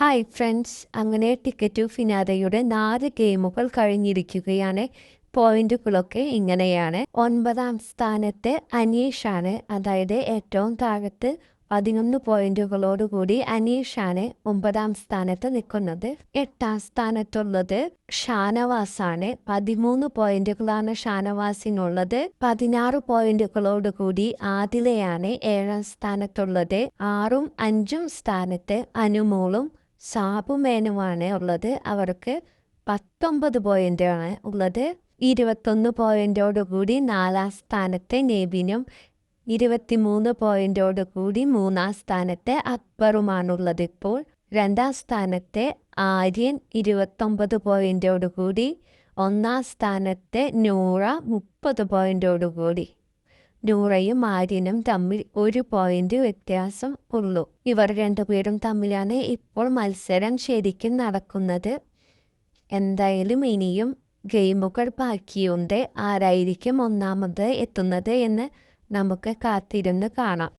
Hi friends അങ്ങനെ ticket ഫിനാദയുടെ നാല് ഗെയിമുകൾ കഴിഞ്ഞിരിക്കുകയാണ്. പോയിന്റുകളൊക്കെ ഇങ്ങനെയാണ്. ഒൻപതാം സ്ഥാനത്ത് അനീഷാണ്. അതായത് ഏറ്റവും താഴത്ത് പതിനൊന്ന് പോയിന്റുകളോടുകൂടി അനീഷാണ് ഒമ്പതാം സ്ഥാനത്ത് നിൽക്കുന്നത്. എട്ടാം സ്ഥാനത്തുള്ളത് ഷാനവാസാണ്. പതിമൂന്ന് പോയിന്റുകളാണ് ഷാനവാസിനുള്ളത്. പതിനാറ് പോയിന്റുകളോടുകൂടി ആദിലയാണ് ഏഴാം സ്ഥാനത്തുള്ളത്. ആറും അഞ്ചും സ്ഥാനത്ത് അനുമോളും സാബുമേനുമാണ് ഉള്ളത്. അവർക്ക് പത്തൊമ്പത് പോയിന്റാണ് ഉള്ളത്. ഇരുപത്തൊന്ന് പോയിന്റോടുകൂടി നാലാം സ്ഥാനത്തെ നേബിനും ഇരുപത്തിമൂന്ന് പോയിന്റോടുകൂടി മൂന്നാം സ്ഥാനത്തെ അക്ബറുമാണുള്ളത് ഇപ്പോൾ. രണ്ടാം സ്ഥാനത്തെ ആര്യൻ ഇരുപത്തൊമ്പത് പോയിന്റോടുകൂടി ഒന്നാം സ്ഥാനത്തെ നൂറ മുപ്പത് പോയിന്റോടുകൂടി നൂറയും ആര്യനും തമ്മിൽ ഒരു പോയിന്റ് വ്യത്യാസം ഉള്ളൂ. ഇവർ രണ്ടുപേരും തമ്മിലാണ് ഇപ്പോൾ മത്സരം ശരിക്കും നടക്കുന്നത്. എന്തായാലും ഇനിയും ഗെയിമുകൾ ബാക്കിയുണ്ട്. ആരായിരിക്കും ഒന്നാമത് എത്തുന്നത് എന്ന് നമുക്ക് കാത്തിരുന്ന് കാണാം.